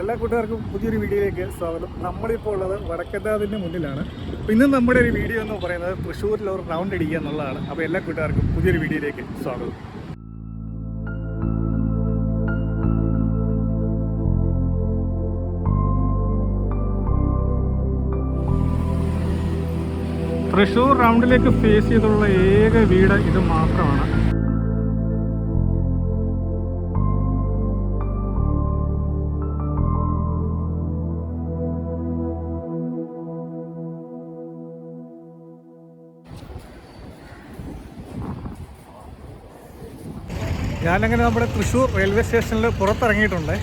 എല്ലാ കൂട്ടുകാർക്കും പുതിയൊരു വീഡിയോയിലേക്ക് സ്വാഗതം. നമ്മളിപ്പോൾ ഉള്ളത് വടക്കത്താതിന്റെ മുന്നിലാണ്. അപ്പോൾ നമ്മുടെ ഒരു വീഡിയോ എന്ന് പറയുന്നത് തൃശ്ശൂരിൽ ഒരു റൗണ്ട് അടിക്കുക എന്നുള്ളതാണ്. അപ്പോൾ എല്ലാ കൂട്ടുകാർക്കും പുതിയൊരു വീഡിയോയിലേക്ക് സ്വാഗതം. തൃശ്ശൂർ റൗണ്ടിലേക്ക് ഫേസ് ചെയ്തുള്ള ഏക വീട് ഇത് മാത്രമാണ്. ഞാനങ്ങനെ നമ്മുടെ തൃശ്ശൂർ റെയിൽവേ സ്റ്റേഷനിൽ പുറത്തിറങ്ങിയിട്ടുണ്ട്.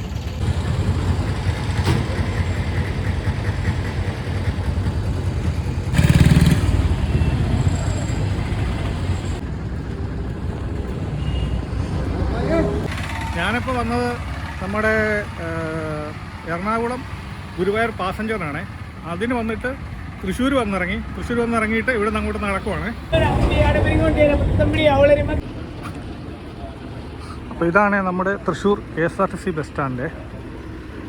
ഞാനിപ്പോൾ വന്നത് നമ്മുടെ എറണാകുളം ഗുരുവായൂർ പാസഞ്ചറാണ് അതിന് വന്നിട്ട് തൃശ്ശൂർ വന്നിറങ്ങി. തൃശ്ശൂർ വന്നിറങ്ങിയിട്ട് ഇവിടെ നിന്ന് അങ്ങോട്ട് നടക്കുവാണ്. അപ്പോൾ ഇതാണ് നമ്മുടെ Thrissur K S R T C bus stand.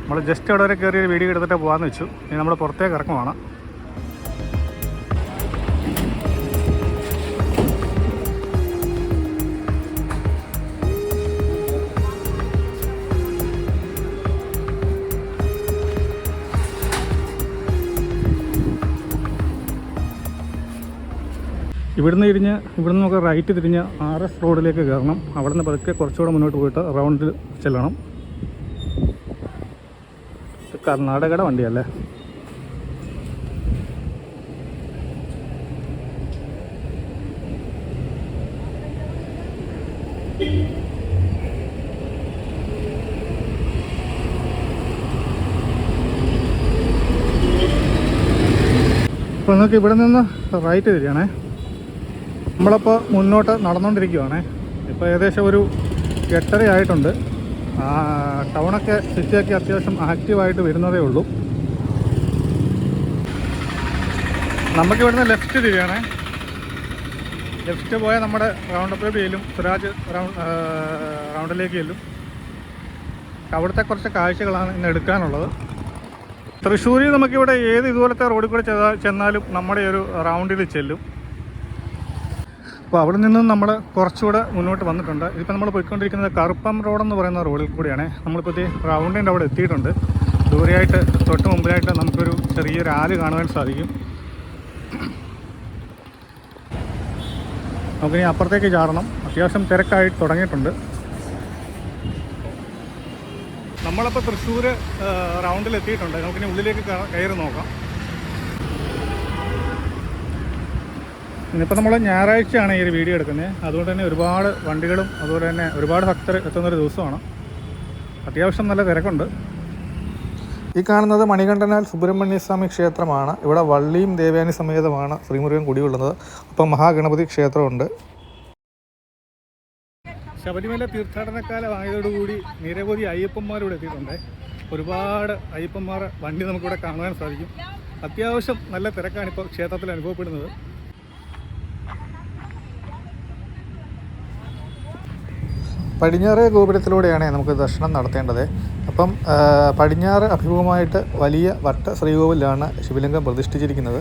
നമ്മൾ ജസ്റ്റ് അവിടെ വരെ കയറി ഒരു വീഡിയോ എടുത്തിട്ട് പോകാമെന്ന് വെച്ചു. ഇനി നമ്മൾ പുറത്തേക്ക് ഇറങ്ങുവാണ്. ഇവിടുന്ന് തിരിഞ്ഞ് ഇവിടുന്ന് നമുക്ക് റൈറ്റ് തിരിഞ്ഞ് ആർ എസ് റോഡിലേക്ക് കയറണം. അവിടെ നിന്ന് പതുക്കെ കുറച്ചുകൂടെ മുന്നോട്ട് പോയിട്ട് റൗണ്ടിൽ ചെല്ലണം. കർണാടകയുടെ വണ്ടിയല്ലേ? അപ്പോൾ നിങ്ങൾക്ക് ഇവിടെ നിന്ന് റൈറ്റ് തിരിയണേ. നമ്മളപ്പോൾ മുന്നോട്ട് നടന്നുകൊണ്ടിരിക്കുവാണേ ഇപ്പോൾ ഏകദേശം ഒരു എട്ടര ആയിട്ടുണ്ട്. ടൗണൊക്കെ സിറ്റിയൊക്കെ അത്യാവശ്യം ആക്റ്റീവായിട്ട് വരുന്നതേ ഉള്ളൂ. നമുക്ക് ഇവിടുന്ന് ലെഫ്റ്റ് തിരിയണേ ലെഫ്റ്റ് പോയാൽ നമ്മുടെ റൗണ്ട് അപ്പ് ചെല്ലും. സ്വരാജ് റൗണ്ട് റൗണ്ടിലേക്ക് ചെല്ലും. അവിടുത്തെ കുറച്ച് കാഴ്ചകളാണ് ഇന്ന് എടുക്കാനുള്ളത്. തൃശ്ശൂരിൽ നമുക്കിവിടെ ഏത് ഇതുപോലത്തെ റോഡിൽ കൂടെ ചെന്നാലും നമ്മുടെ ഒരു റൗണ്ടിൽ ചെല്ലും. അപ്പോൾ അവിടെ നിന്നും നമ്മൾ കുറച്ചുകൂടെ മുന്നോട്ട് വന്നിട്ടുണ്ട്. ഇതിപ്പോൾ നമ്മൾ പോയിക്കൊണ്ടിരിക്കുന്നത് കറുപ്പം റോഡെന്ന് പറയുന്ന റോഡിൽ കൂടിയാണ്. നമ്മളിപ്പോൾ റൗണ്ടിന്റെ അവിടെ എത്തിയിട്ടുണ്ട്. ദൂരെയായിട്ട് തൊട്ട് മുമ്പിലായിട്ട് നമുക്കൊരു ചെറിയൊരു ആൽ കാണുവാൻ സാധിക്കും. നമുക്കിനി അപ്പുറത്തേക്ക് ചാടണം. അത്യാവശ്യം തിരക്കായി തുടങ്ങിയിട്ടുണ്ട്. നമ്മളപ്പോൾ തൃശ്ശൂർ റൗണ്ടിൽ എത്തിയിട്ടുണ്ട് നമുക്കിനി ഉള്ളിലേക്ക് കയറി നോക്കാം. ഇന്നിപ്പോൾ നമ്മൾ ഞായറാഴ്ചയാണ് ഈ ഒരു വീഡിയോ എടുക്കുന്നത്. അതുകൊണ്ട് തന്നെ ഒരുപാട് വണ്ടികളും അതുപോലെ തന്നെ ഒരുപാട് ഭക്തർ എത്തുന്നൊരു ദിവസമാണ്. അത്യാവശ്യം നല്ല തിരക്കുണ്ട്. ഈ കാണുന്നത് മണികണ്ഠനാൽ സുബ്രഹ്മണ്യസ്വാമി ക്ഷേത്രമാണ്. ഇവിടെ വള്ളിയും ദേവയാനി സമേതമാണ് ശ്രീമുരുകൻ കുടികൊള്ളുന്നത്. അപ്പം മഹാഗണപതി ക്ഷേത്രമുണ്ട്. ശബരിമല തീർത്ഥാടനക്കാലമായതോടുകൂടി നിരവധി അയ്യപ്പന്മാർ ഇവിടെ എത്തിയിട്ടുണ്ട്. ഒരുപാട് അയ്യപ്പന്മാർ വണ്ടി നമുക്കിവിടെ കാണുവാൻ സാധിക്കും. അത്യാവശ്യം നല്ല തിരക്കാണ് ഇപ്പോൾ ക്ഷേത്രത്തിൽ അനുഭവപ്പെടുന്നത്. പടിഞ്ഞാറ് ഗോപുരത്തിലൂടെയാണ് നമുക്ക് ദർശനം നടത്തേണ്ടത്. അപ്പം പടിഞ്ഞാറ് അഭിമുഖമായിട്ട് വലിയ വട്ട ശ്രീകോവിലാണ് ശിവലിംഗം പ്രതിഷ്ഠിച്ചിരിക്കുന്നത്.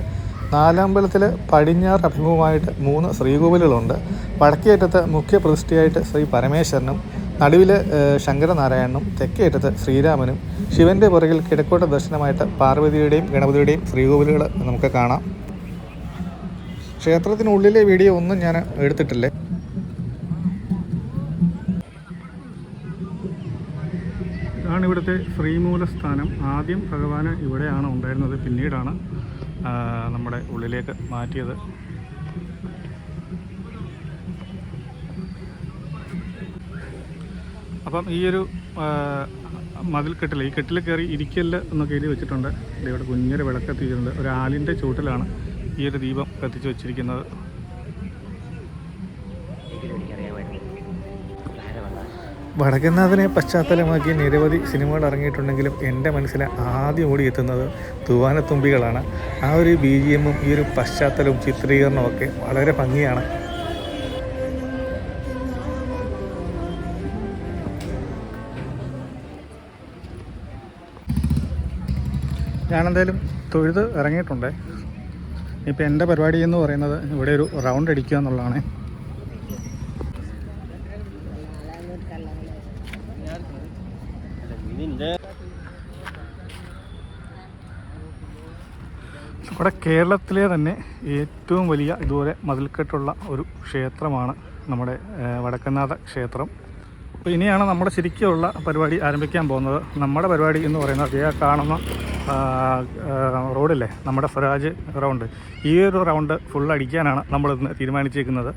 നാലാമ്പലത്തിൽ പടിഞ്ഞാറ് അഭിമുഖമായിട്ട് മൂന്ന് ശ്രീകോവിലുകളുണ്ട്. വടക്കേറ്റത്ത് മുഖ്യ പ്രതിഷ്ഠയായിട്ട് ശ്രീ പരമേശ്വരനും നടുവിൽ ശങ്കരനാരായണനും തെക്കേറ്റത്ത് ശ്രീരാമനും ശിവന്റെ പുറകിൽ കിഴക്കോട്ട ദർശനമായിട്ട് പാർവതിയുടെയും ഗണപതിയുടെയും ശ്രീകോവിലുകൾ നമുക്ക് കാണാം. ക്ഷേത്രത്തിനുള്ളിലെ വീഡിയോ ഒന്നും ഞാൻ എടുത്തിട്ടില്ലേ. ഇവിടുത്തെ ശ്രീമൂലസ്ഥാനം ആദ്യം ഭഗവാന് ഇവിടെയാണ് ഉണ്ടായിരുന്നത് പിന്നീടാണ് നമ്മുടെ ഉള്ളിലേക്ക് മാറ്റിയത്. അപ്പം ഈ ഒരു മതിൽ കെട്ടിൽ ഈ കെട്ടിൽ കയറി ഇരിക്കൽ എന്നൊക്കെ എഴുതി വെച്ചിട്ടുണ്ട്. ഇവിടെ കുഞ്ഞൊരു വിളക്ക് ഒരു ആലിന്റെ ചൂട്ടിലാണ് ഈ ഒരു ദീപം കത്തിച്ച് വെച്ചിരിക്കുന്നത്. വടക്കനാഥനെ പശ്ചാത്തലമാക്കി നിരവധി സിനിമകൾ ഇറങ്ങിയിട്ടുണ്ടെങ്കിലും എന്റെ മനസ്സിൽ ആദ്യം ഓടിയെത്തുന്നത് തൂവാനത്തുമ്പികളാണ്. ആ ഒരു ബി ജി എമ്മും ഈ ഒരു പശ്ചാത്തലവും ചിത്രീകരണവും ഒക്കെ വളരെ ഭംഗിയാണ്. ഞാനെന്തായാലും തൊഴുത് ഇറങ്ങിയിട്ടുണ്ട്. ഇപ്പം എന്റെ പരിപാടി എന്ന് പറയുന്നത് ഇവിടെ ഒരു റൗണ്ട് അടിക്കുക എന്നുള്ളതാണ്. ഇവിടെ കേരളത്തിലെ തന്നെ ഏറ്റവും വലിയ ഇതുപോലെ മതിൽക്കെട്ടുള്ള ഒരു ക്ഷേത്രമാണ് നമ്മുടെ വടക്കനാഥ ക്ഷേത്രം. അപ്പോൾ ഇനിയാണ് നമ്മുടെ ശരിക്കുള്ള പരിപാടി ആരംഭിക്കാൻ പോകുന്നത്. നമ്മുടെ പരിപാടി എന്ന് പറയുന്നത് അതേ കാണുന്ന റോഡില്ലേ നമ്മുടെ സ്വരാജ് റൗണ്ട്. ഈ ഒരു റൗണ്ട് ഫുൾ അടിക്കാനാണ് നമ്മളിന്ന് തീരുമാനിച്ചിരിക്കുന്നത്.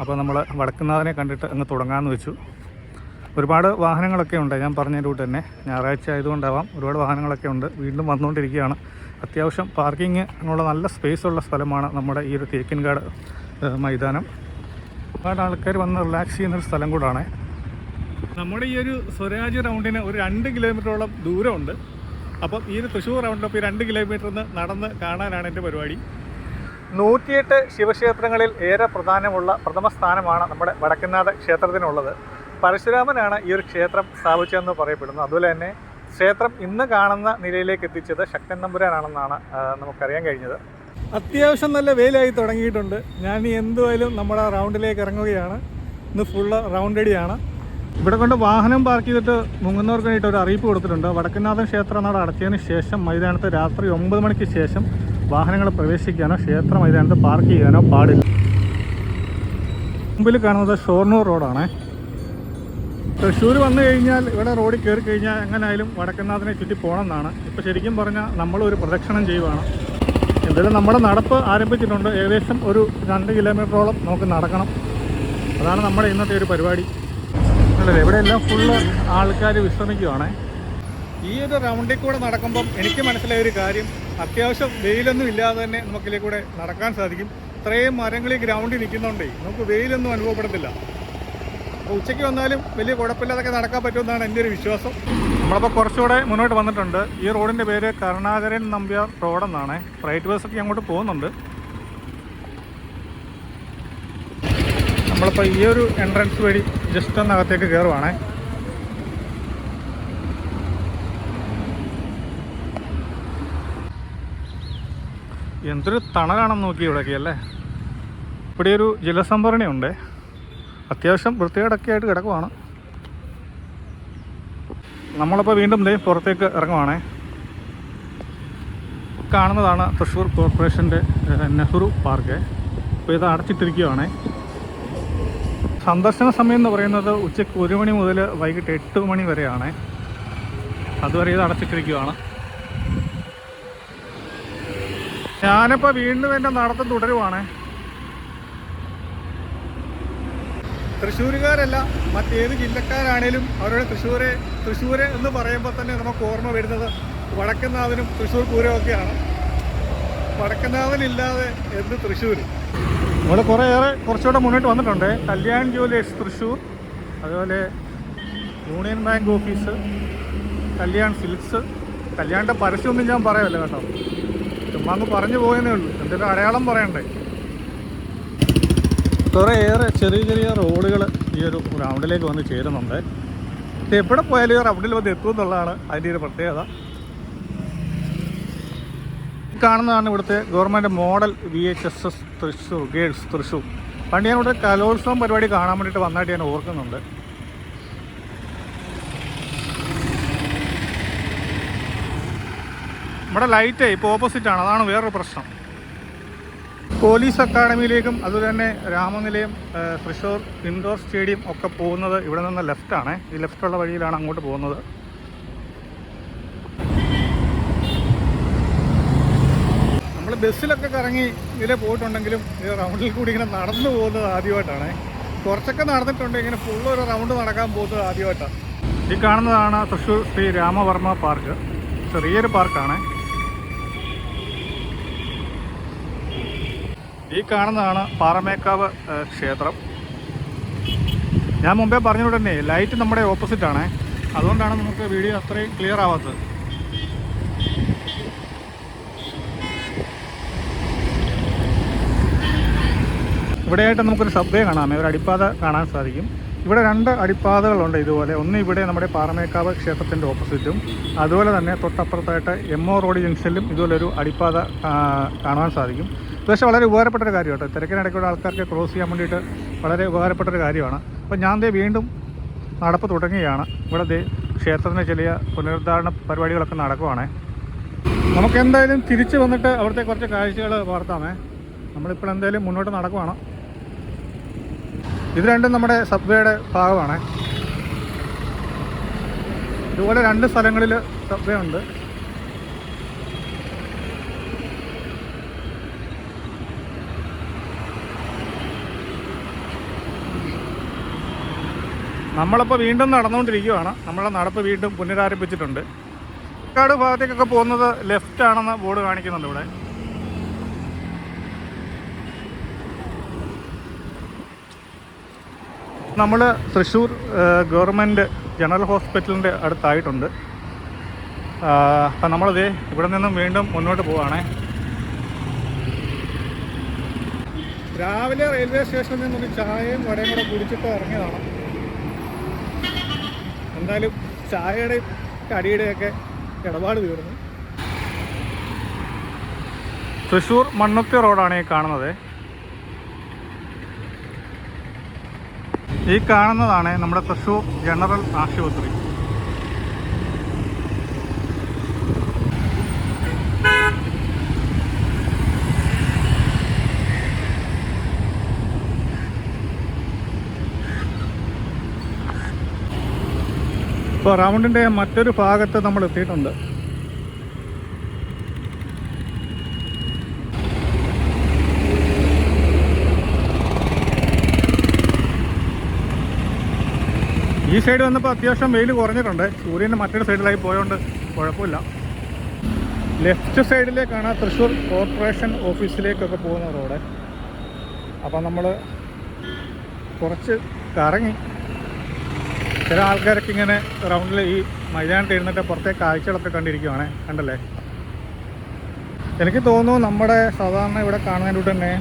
അപ്പോൾ നമ്മൾ വടക്കുന്നാഥനെ കണ്ടിട്ട് അങ്ങ് തുടങ്ങാമെന്ന് വെച്ചു. ഒരുപാട് വാഹനങ്ങളൊക്കെ ഉണ്ട്. ഞാൻ പറഞ്ഞ റൂട്ട് തന്നെ ഞായറാഴ്ച ആയതുകൊണ്ടാവാം ഒരുപാട് വാഹനങ്ങളൊക്കെ ഉണ്ട്. വീണ്ടും വന്നുകൊണ്ടിരിക്കുകയാണ്. അത്യാവശ്യം പാർക്കിങ്ങിനുള്ള ഉള്ള നല്ല സ്പേസ് ഉള്ള സ്ഥലമാണ് നമ്മുടെ ഈ ഒരു തേക്കിൻകാട് മൈതാനം. ഒരുപാട് ആൾക്കാർ വന്ന് റിലാക്സ് ചെയ്യുന്നൊരു സ്ഥലം കൂടാണ്. നമ്മുടെ ഈ ഒരു സ്വരാജ് റൗണ്ടിന് ഒരു രണ്ട് കിലോമീറ്ററോളം ദൂരമുണ്ട്. അപ്പം ഈ ഒരു തൃശ്ശൂർ റൗണ്ടിലൊപ്പം ഈ രണ്ട് കിലോമീറ്ററിന് നടന്ന് കാണാനാണ് എന്റെ പരിപാടി. നൂറ്റിയെട്ട് ശിവക്ഷേത്രങ്ങളിൽ ഏറെ പ്രധാനമുള്ള പ്രഥമ സ്ഥാനമാണ് നമ്മുടെ വടക്കനാഥ ക്ഷേത്രത്തിനുള്ളത്. പരശുരാമനാണ് ഈ ഒരു ക്ഷേത്രം സ്ഥാപിച്ചതെന്ന് പറയപ്പെടുന്നു. അതുപോലെ തന്നെ ക്ഷേത്രം ഇന്ന് കാണുന്ന നിലയിലേക്ക് എത്തിച്ചത് ശക്തൻ നമ്പുരാനാണെന്നാണ് നമുക്കറിയാൻ കഴിഞ്ഞത്. അത്യാവശ്യം നല്ല വെയിലായി തുടങ്ങിയിട്ടുണ്ട്. ഞാൻ എന്തുമായാലും നമ്മുടെ റൗണ്ടിലേക്ക് ഇറങ്ങുകയാണ്. ഇന്ന് ഫുള്ള് റൗണ്ട് റെഡിയാണ് ഇവിടെ കൊണ്ട് വാഹനം പാർക്ക് ചെയ്തിട്ട് മുങ്ങുന്നവർക്ക് വേണ്ടിയിട്ട് ഒരു അറിയിപ്പ് കൊടുത്തിട്ടുണ്ട്. വടക്കനാഥൻ ക്ഷേത്രനാട് നട അടച്ചതിന് ശേഷം മൈതാനത്ത് രാത്രി ഒമ്പത് മണിക്ക് ശേഷം വാഹനങ്ങൾ പ്രവേശിക്കാനോ ക്ഷേത്ര മൈതാനത്ത് പാർക്ക് ചെയ്യാനോ പാടില്ല. മുമ്പിൽ കാണുന്നത് ഷോർണൂർ റോഡാണ് തൃശ്ശൂർ വന്നു കഴിഞ്ഞാൽ ഇവിടെ റോഡിൽ കയറി കഴിഞ്ഞാൽ എങ്ങനെയായാലും വടക്കനാഥനെ ചുറ്റി പോകണമെന്നാണ്. ഇപ്പോൾ ശരിക്കും പറഞ്ഞാൽ നമ്മളൊരു പ്രദക്ഷിണം ചെയ്യുവാണ്. എന്തായാലും നമ്മുടെ നടപ്പ് ആരംഭിച്ചിട്ടുണ്ട്. ഏകദേശം ഒരു രണ്ട് കിലോമീറ്ററോളം നമുക്ക് നടക്കണം. അതാണ് നമ്മുടെ ഇന്നത്തെ ഒരു പരിപാടി. അല്ലല്ലേ ഇവിടെയെല്ലാം ഫുള്ള് ആൾക്കാർ വിശ്രമിക്കുവാണ്. ഈ ഒരു റൗണ്ടിൽ കൂടെ നടക്കുമ്പം എനിക്ക് മനസ്സിലായ ഒരു കാര്യം. അത്യാവശ്യം വെയിലൊന്നും ഇല്ലാതെ തന്നെ നമുക്കിതിലെ കൂടെ നടക്കാൻ സാധിക്കും. ഇത്രയും മരങ്ങൾ ഗ്രൗണ്ടിൽ നിൽക്കുന്നുണ്ടേ നമുക്ക് വെയിലൊന്നും അനുഭവപ്പെടത്തില്ല. അപ്പോൾ ഉച്ചയ്ക്ക് വന്നാലും വലിയ കുഴപ്പമില്ലാതൊക്കെ നടക്കാൻ പറ്റുമെന്നാണ് എന്റെ ഒരു വിശ്വാസം. നമ്മളപ്പോൾ കുറച്ചുകൂടെ മുന്നോട്ട് വന്നിട്ടുണ്ട്. ഈ റോഡിന്റെ പേര് കരുണാകരൻ നമ്പ്യാർ റോഡെന്നാണ് പ്രൈവറ്റ് ബസ്സൊക്കെ അങ്ങോട്ട് പോകുന്നുണ്ട്. നമ്മളിപ്പോൾ ഈ ഒരു എൻട്രൻസ് വഴി ജസ്റ്റ് ഒന്ന് അകത്തേക്ക് കയറുവാണേ എന്തൊരു തണലാണെന്ന് നോക്കി ഇവിടെയൊക്കെ അല്ലേ? ഇവിടെ ഒരു ജലസംഭരണി ഉണ്ട് അത്യാവശ്യം വൃത്തികേടൊക്കെ ആയിട്ട് കിടക്കുവാണ്. നമ്മളിപ്പോൾ വീണ്ടും ദേ പുറത്തേക്ക് ഇറങ്ങുവാണേ. കാണുന്നതാണ് തൃശ്ശൂർ കോർപ്പറേഷന്റെ നെഹ്റു പാർക്ക്. ഇപ്പോൾ ഇത് അടച്ചിട്ടിരിക്കുകയാണേ സന്ദർശന സമയം എന്ന് പറയുന്നത് ഉച്ചയ്ക്ക് ഒരു മണി മുതൽ വൈകിട്ട് എട്ട് മണി വരെയാണ്. അതുവരെ ഇത് അടച്ചിട്ടിരിക്കുകയാണ് ഞാനിപ്പോൾ വീണ്ടും എന്റെ നടത്തം തുടരുവാണ്. തൃശ്ശൂരുകാരല്ല മറ്റേത് ജില്ലക്കാരാണേലും അവരുടെ തൃശ്ശൂരെ തൃശ്ശൂര് എന്ന് പറയുമ്പോൾ തന്നെ നമുക്ക് ഓർമ്മ വരുന്നത് വടക്കനാഥനും തൃശ്ശൂർ പൂരമൊക്കെയാണ്. വടക്കനാഥനില്ലാതെ എന്ത് തൃശ്ശൂർ ഇവിടെ കുറേയേറെ കുറച്ചുകൂടെ മുന്നോട്ട് വന്നിട്ടുണ്ട്. കല്യാൺ ജുവലേഴ്സ് തൃശ്ശൂർ അതുപോലെ Union Bank office Kalyan Silks. കല്യാണിന്റെ പരസ്യമൊന്നും ഞാൻ പറയാമല്ലോ കേട്ടോ. ചുമ്മാ പറഞ്ഞു പോയതേ ഉള്ളൂ. എന്തെങ്കിലും അടയാളം പറയണ്ടേ? കുറേയേറെ ചെറിയ ചെറിയ റോഡുകൾ ഈ ഒരു ഗ്രൗണ്ടിലേക്ക് വന്ന് ചേരുന്നുണ്ട്. എവിടെ പോയാലും ഈ റൗണ്ടിൽ വന്ന് എത്തും എന്നുള്ളതാണ് അതിന്റെ ഒരു പ്രത്യേകത. കാണുന്നതാണ് ഇവിടുത്തെ government model V H S S Thrissur girls Thrissur. പണ്ട് ഞാൻ ഇവിടെ കലോത്സവം പരിപാടി കാണാൻ വേണ്ടിയിട്ട് വന്നായിട്ട് ഞാൻ ഓർക്കുന്നുണ്ട്. നമ്മുടെ ലൈറ്റ് ഇപ്പോൾ ഓപ്പോസിറ്റാണ് അതാണ് വേറൊരു പ്രശ്നം. പോലീസ് അക്കാഡമിയിലേക്കും അതുപോലെ തന്നെ രാമനിലയം തൃശ്ശൂർ ഇൻഡോർ സ്റ്റേഡിയം ഒക്കെ പോകുന്നത് ഇവിടെ നിന്ന് ലെഫ്റ്റാണ് ഈ ലെഫ്റ്റുള്ള വഴിയിലാണ് അങ്ങോട്ട് പോകുന്നത്. നമ്മൾ ബസ്സിലൊക്കെ കറങ്ങി ഇതിലെ പോയിട്ടുണ്ടെങ്കിലും ഈ റൗണ്ടിൽ കൂടി ഇങ്ങനെ നടന്നു പോകുന്നത് ആദ്യമായിട്ടാണ്. കുറച്ചൊക്കെ നടന്നിട്ടുണ്ട് ഇങ്ങനെ ഫുൾ ഒരു റൗണ്ട് നടക്കാൻ പോകുന്നത് ആദ്യമായിട്ടാണ്. ഈ കാണുന്നതാണ് തൃശ്ശൂർ ശ്രീ രാമവർമ്മ പാർക്ക്. ചെറിയൊരു പാർക്കാണ്. ഈ കാണുന്നതാണ് പാറമേക്കാവ് ക്ഷേത്രം. ഞാൻ മുമ്പേ പറഞ്ഞ തന്നെ ലൈറ്റ് നമ്മുടെ ഓപ്പോസിറ്റ് ആണ്. അതുകൊണ്ടാണ് നമുക്ക് വീഡിയോ അത്രയും ക്ലിയർ ആവാത്തത്. ഇവിടെയായിട്ട് നമുക്കൊരു സബ്വേ കാണാമേ ഒരു അടിപ്പാത കാണാൻ സാധിക്കും. ഇവിടെ രണ്ട് അടിപ്പാതകളുണ്ട് ഇതുപോലെ. ഒന്ന് ഇവിടെ നമ്മുടെ പാറമേക്കാവ് ക്ഷേത്രത്തിന്റെ ഓപ്പോസിറ്റും അതുപോലെ തന്നെ തൊട്ടപ്പുറത്തായിട്ട് എം ഒ റോഡ് ജംഗ്ഷനിലും ഇതുപോലൊരു അടിപ്പാത കാണാൻ സാധിക്കും. പക്ഷേ വളരെ ഉപകാരപ്പെട്ട ഒരു കാര്യമാണ് തിരക്കിനിടയ്ക്കുള്ള ആൾക്കാർക്ക് ക്രോസ് ചെയ്യാൻ വേണ്ടിയിട്ട് വളരെ ഉപകാരപ്പെട്ട ഒരു കാര്യമാണ്. അപ്പോൾ ഞാൻ ദേ വീണ്ടും നടപ്പ് തുടങ്ങുകയാണ്. ഇവിടെ ദേ ക്ഷേത്രത്തിന്റെ ചെറിയ പുനരുദ്ധാരണ പരിപാടികളൊക്കെ നടക്കുവാണേ. നമുക്ക് എന്തായാലും തിരിച്ച് വന്നിട്ട് അവിടുത്തെ കുറച്ച് കാഴ്ചകൾ വാർത്താമേ. നമ്മളിപ്പോൾ എന്തായാലും മുന്നോട്ട് നടക്കുവാണ്. ഇത് രണ്ടും നമ്മുടെ സബ്വേയുടെ ഭാഗമാണ്. ഇതുപോലെ രണ്ട് സ്ഥലങ്ങളിൽ സബ്വേ ഉണ്ട്. നമ്മളിപ്പോൾ വീണ്ടും നടന്നുകൊണ്ടിരിക്കുകയാണ്. നമ്മളെ നടപ്പ് വീണ്ടും പുനരാരംഭിച്ചിട്ടുണ്ട്. കാട് ഭാഗത്തേക്കൊക്കെ പോകുന്നത് ലെഫ്റ്റ് ആണെന്ന് ബോർഡ് കാണിക്കുന്നുണ്ട് ഇവിടെ. നമ്മൾ തൃശ്ശൂർ ഗവൺമെന്റ് ജനറൽ ഹോസ്പിറ്റലിന്റെ അടുത്തായിട്ടുണ്ട്. അപ്പം നമ്മളത് ഇവിടെ നിന്നും വീണ്ടും മുന്നോട്ട് പോവുകയാണേ രാവിലെ റെയിൽവേ സ്റ്റേഷനിൽ നിന്നൊരു ചായയും വടയും കൂടെ കുടിച്ചിട്ട് ഇറങ്ങിയതാണ്. എന്തായാലും ചായയുടെയും കടിയുടെയൊക്കെ ഇടപാട് തീർന്നു. തൃശ്ശൂർ മണ്ണുത്തി റോഡാണ് ഈ കാണുന്നത്. ഈ കാണുന്നതാണ് നമ്മുടെ തൃശ്ശൂർ ജനറൽ ആശുപത്രി. ഇപ്പോൾ റൗണ്ടിന്റെ മറ്റൊരു ഭാഗത്ത് നമ്മൾ എത്തിയിട്ടുണ്ട്. ഈ സൈഡ് വന്നപ്പോൾ അത്യാവശ്യം വെയിൽ കുറഞ്ഞിട്ടുണ്ട്. സൂര്യന്റെ മറ്റൊരു സൈഡിലായി പോയതുകൊണ്ട് കുഴപ്പമില്ല. ലെഫ്റ്റ് സൈഡിലേക്കാണ് തൃശ്ശൂർ കോർപ്പറേഷൻ ഓഫീസിലേക്കൊക്കെ പോകുന്ന റോഡ് അപ്പം നമ്മൾ കുറച്ച് കറങ്ങി ചില ആൾക്കാരൊക്കെ ഇങ്ങനെ റൗണ്ടിൽ ഈ മൈതാനത്ത് ഇരുന്നിട്ട് പുറത്തെ കാഴ്ചകളൊക്കെ കണ്ടിരിക്കുവാണ് കണ്ടല്ലേ? എനിക്ക് തോന്നുന്നു നമ്മുടെ സാധാരണ ഇവിടെ കാണുന്നതിന്റെ തന്നെ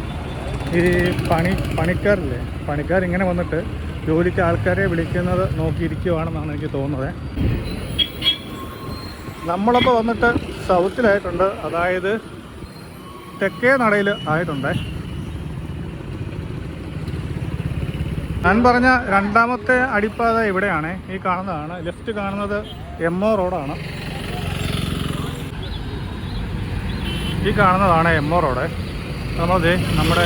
ഈ പണി പണിക്കാരില്ലേ? പണിക്കാർ ഇങ്ങനെ വന്നിട്ട് ജോലിക്ക് ആൾക്കാരെ വിളിക്കുന്നത് നോക്കിയിരിക്കുവാണെന്നാണ് എനിക്ക് തോന്നുന്നത്. നമ്മളൊക്കെ വന്നിട്ട് സൗത്തിലായിട്ടുണ്ട്. അതായത് തെക്കേ നടയിൽ ആയിട്ടുണ്ട്. ഞാൻ പറഞ്ഞ രണ്ടാമത്തെ അടിപ്പാത ഇവിടെയാണ്. ഈ കാണുന്നതാണ്. ലെഫ്റ്റ് കാണുന്നത് എം ഒ റോഡാണ് ഈ കാണുന്നതാണ് എം ഒ റോഡ് നമ്മളത് നമ്മുടെ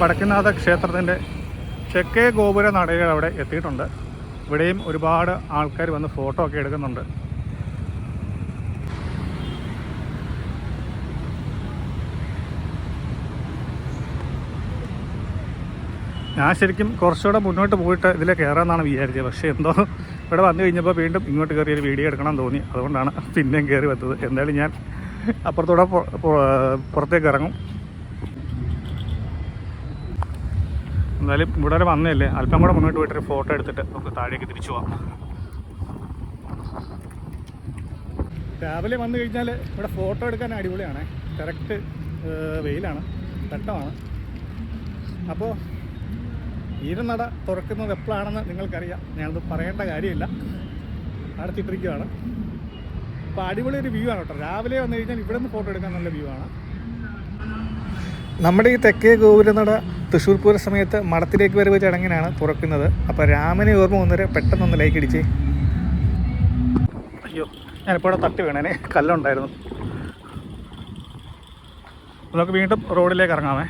വടക്കനാഥ ക്ഷേത്രത്തിന്റെ ചെക്കേ ഗോപുര നടയിൽ അവിടെ എത്തിയിട്ടുണ്ട്. ഇവിടെയും ഒരുപാട് ആൾക്കാർ വന്ന് ഫോട്ടോ ഒക്കെ എടുക്കുന്നുണ്ട്. ഞാൻ ശരിക്കും കുറച്ചുകൂടെ മുന്നോട്ട് പോയിട്ട് ഇതിൽ കയറാമെന്നാണ് വിചാരിച്ചത്. പക്ഷേ എന്തോ ഇവിടെ വന്നു കഴിഞ്ഞപ്പോൾ വീണ്ടും ഇങ്ങോട്ട് കയറി ഒരു വീഡിയോ എടുക്കണം തോന്നി. അതുകൊണ്ടാണ് പിന്നെയും കയറി വന്നത്. എന്തായാലും ഞാൻ അപ്പുറത്തൂടെ പുറത്തേക്ക് ഇറങ്ങും. എന്തായാലും ഇവിടെ വരെ വന്നതല്ലേ? അല്പം കൂടെ മുന്നോട്ട് പോയിട്ടൊരു ഫോട്ടോ എടുത്തിട്ട് നമുക്ക് താഴേക്ക് തിരിച്ചു പോവാം. രാവിലെ വന്നു കഴിഞ്ഞാൽ ഇവിടെ ഫോട്ടോ എടുക്കാൻ അടിപൊളിയാണ്. കറക്റ്റ് വെയിലാണ്. തട്ടമാണ്. അപ്പോൾ ഈരനട തുറക്കുന്നത് എപ്പോഴാണെന്ന് നിങ്ങൾക്കറിയാം. ഞാനത് പറയേണ്ട കാര്യമില്ല. അടച്ചിട്ടിരിക്കുകയാണ്. അപ്പോൾ അടിപൊളി ഒരു വ്യൂ ആണ് കേട്ടോ. രാവിലെ വന്നു കഴിഞ്ഞാൽ ഇവിടെ നിന്ന് ഫോട്ടോ എടുക്കാൻ നല്ല വ്യൂ ആണ്. നമ്മുടെ ഈ തെക്കേ ഗോപുരനട തൃശ്ശൂർ പൂര സമയത്ത് മഠത്തിലേക്ക് വരവ് ചടങ്ങിനാണ് തുറക്കുന്നത്. അപ്പോൾ രാമനെ ഓർമ്മ വന്നവരെ പെട്ടെന്ന് ഒന്ന് ലൈക്ക് അടിച്ചേ. അയ്യോ ഞാനിപ്പോൾ ഇവിടെ തട്ടി വീണേനെ. കല്ലുണ്ടായിരുന്നു. നമുക്ക് വീണ്ടും റോഡിലേക്ക് ഇറങ്ങാമേ.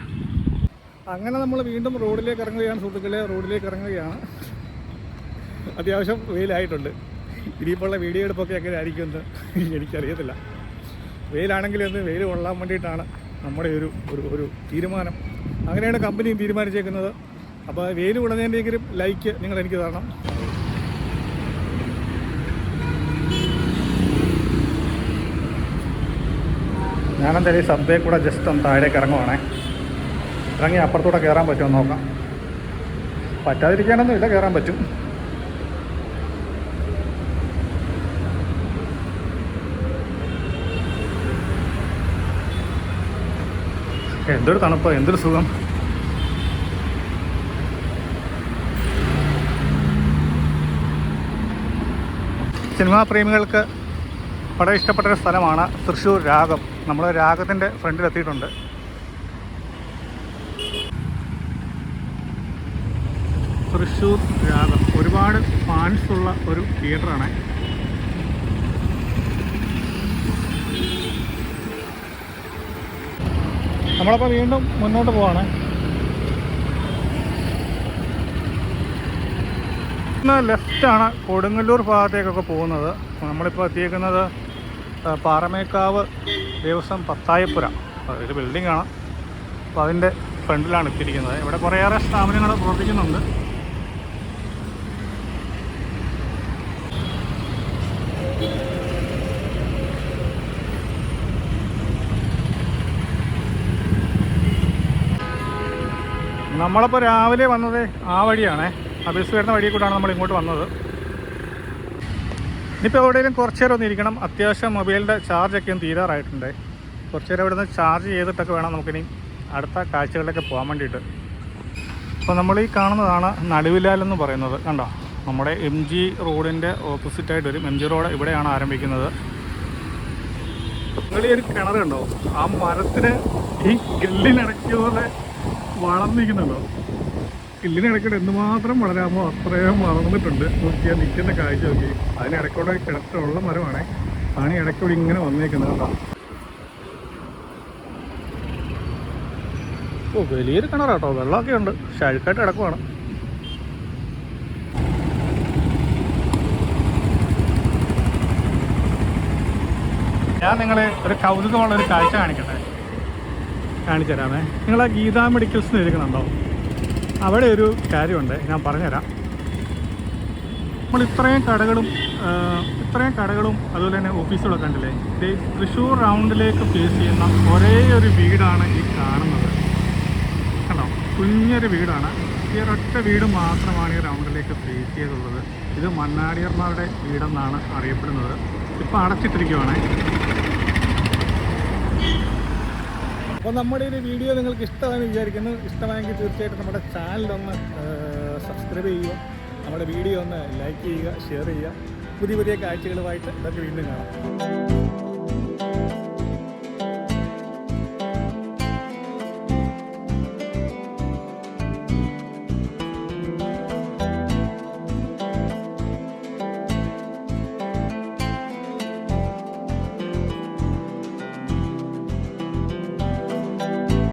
അങ്ങനെ നമ്മൾ വീണ്ടും റോഡിലേക്ക് ഇറങ്ങുകയാണ് സുഹൃത്തുക്കളെ റോഡിലേക്ക് ഇറങ്ങുകയാണ്. അത്യാവശ്യം വെയിലായിട്ടുണ്ട്. ഇനിയിപ്പോൾ ഉള്ള വീഡിയോ എടുപ്പൊക്കെ എങ്ങനെ ആയിരിക്കുമെന്ന് എനിക്കറിയത്തില്ല. വെയിലാണെങ്കിൽ എന്ന് വെയിൽ കൊള്ളാൻ വേണ്ടിയിട്ടാണ് നമ്മുടെ ഒരു ഒരു ഒരു തീരുമാനം. അങ്ങനെയാണ് കമ്പനിയും തീരുമാനിച്ചേക്കുന്നത്. അപ്പോൾ വെയിൽ കൊള്ളുന്നതിന്റെയെങ്കിലും ലൈക്ക് നിങ്ങൾ എനിക്ക് തരണം. ഞാനെന്തായാലും ഈ സബ്വേ കൂടെ ജസ്റ്റ് ഒന്ന് താഴേക്ക് ഇറങ്ങുവാണേ. ഇറങ്ങി അപ്പുറത്തൂടെ കയറാൻ പറ്റുമോ നോക്കാം. പറ്റാതിരിക്കാനൊന്നും ഇല്ല കയറാൻ പറ്റും. എന്തൊരു തണുപ്പ് എന്തൊരു സുഖം. സിനിമാ പ്രേമികൾക്ക് വളരെ ഇഷ്ടപ്പെട്ട ഒരു സ്ഥലമാണ് തൃശ്ശൂർ രാഗം. നമ്മൾ രാഗത്തിന്റെ ഫ്രണ്ടിലെത്തിയിട്ടുണ്ട്. തൃശ്ശൂർ രാഗം. ഒരുപാട് ഫാൻസ് ഉള്ള ഒരു തിയേറ്ററാണ് നമ്മളപ്പോൾ വീണ്ടും മുന്നോട്ട് പോവാണ്. ലെഫ്റ്റാണ് കൊടുങ്ങല്ലൂർ ഭാഗത്തേക്കൊക്കെ പോകുന്നത്. നമ്മളിപ്പോൾ എത്തിയേക്കുന്നത് പാറമേക്കാവ് ദേവസ്വം പത്തായപ്പുര. ഒരു ബിൽഡിംഗ് ആണ്. അപ്പോൾ അതിന്റെ ഫ്രണ്ടിലാണ് എത്തിയിരിക്കുന്നത് ഇവിടെ കുറേയേറെ സ്ഥാപനങ്ങൾ പ്രവർത്തിക്കുന്നുണ്ട്. നമ്മളിപ്പോൾ രാവിലെ വന്നത് ആ വഴിയാണേ. ആ ബസ് വരുന്ന വഴി കൂടാണ് നമ്മൾ ഇങ്ങോട്ട് വന്നത്. ഇനിയിപ്പോൾ എവിടെയെങ്കിലും കുറച്ച് നേരം ഒന്ന് ഇരിക്കണം. അത്യാവശ്യം മൊബൈലിന്റെ ചാർജൊക്കെ ഒന്ന് തീരാറായിട്ടുണ്ട്. കുറച്ച് നേരം ഇവിടുന്ന് ചാർജ് ചെയ്തിട്ടൊക്കെ വേണം നമുക്കിനി അടുത്ത കാഴ്ചകളിലൊക്കെ പോകാൻ വേണ്ടിയിട്ട്. അപ്പോൾ നമ്മൾ ഈ കാണുന്നതാണ് നടുവിലാൽ എന്ന് പറയുന്നത്. കണ്ടോ? നമ്മുടെ എം ജി റോഡിന്റെ ഓപ്പോസിറ്റായിട്ട് വരും എം ജി റോഡ് ഇവിടെയാണ് ആരംഭിക്കുന്നത്. നിങ്ങൾ ഈ ഒരു കിണറുണ്ടോ? ആ മരത്തിന് ഈ ഗല്ലിനിടയ്ക്ക് പോലെ വളർന്നിരിക്കുന്നുണ്ടോ ഗല്ലിനിടയ്ക്കൂടെ എന്തുമാത്രം വളരാമോ അത്രയും വളർന്നിട്ടുണ്ട്. നോക്കിയാൽ നിൽക്കുന്ന കാഴ്ച നോക്കി. അതിനിടയ്ക്കൂടെ കിടത്തുള്ള മരമാണേ. ആണ് ഇടയ്ക്കൂടെ ഇങ്ങനെ വന്നേക്കുന്നത് കേട്ടോ. ഓ വലിയൊരു കിണറാട്ടോ. വെള്ളമൊക്കെ ഉണ്ട്. പക്ഷെ അഴുക്കായിട്ട് കിടക്കുവാണ്. ഞാൻ നിങ്ങളെ ഒരു കൗതുകമുള്ള ഒരു കാഴ്ച കാണിക്കട്ടെ? കാണിച്ചു തരാമേ. നിങ്ങൾ ആ ഗീതാ മെഡിക്കൽസ് എഴുതിക്കുന്നുണ്ടോ അവിടെ ഒരു കാര്യമുണ്ട് ഞാൻ പറഞ്ഞുതരാം. നമ്മൾ ഇത്രയും കടകളും ഇത്രയും കടകളും അതുപോലെ തന്നെ ഓഫീസുകളൊക്കെ കണ്ടില്ലേ? ഇത് തൃശ്ശൂർ റൗണ്ടിലേക്ക് ഫേസ് ചെയ്യുന്ന ഒരേ ഒരു വീടാണ് ഈ കാണുന്നത്. കണ്ടോ? കുഞ്ഞൊരു വീടാണ്. ഈ ഒരൊറ്റ വീട് മാത്രമാണ് ഈ റൗണ്ടിലേക്ക് ഫേസ് ചെയ്തുള്ളത്. ഇത് മണ്ണാടിയർമാരുടെ വീടെന്നാണ് അറിയപ്പെടുന്നത്. ഇപ്പോൾ അടച്ചിട്ടിരിക്കുവാണേ. അപ്പോൾ നമ്മുടെ ഒരു വീഡിയോ നിങ്ങൾക്ക് ഇഷ്ടമാണെന്ന് വിചാരിക്കുന്നു. ഇഷ്ടമായെങ്കിൽ തീർച്ചയായിട്ടും നമ്മുടെ ചാനലൊന്ന് സബ്സ്ക്രൈബ് ചെയ്യുക. നമ്മുടെ വീഡിയോ ഒന്ന് ലൈക്ക് ചെയ്യുക ഷെയർ ചെയ്യുക. പുതിയ പുതിയ കാഴ്ചകളുമായിട്ട് ഇതൊക്കെ വീണ്ടും കാണാം.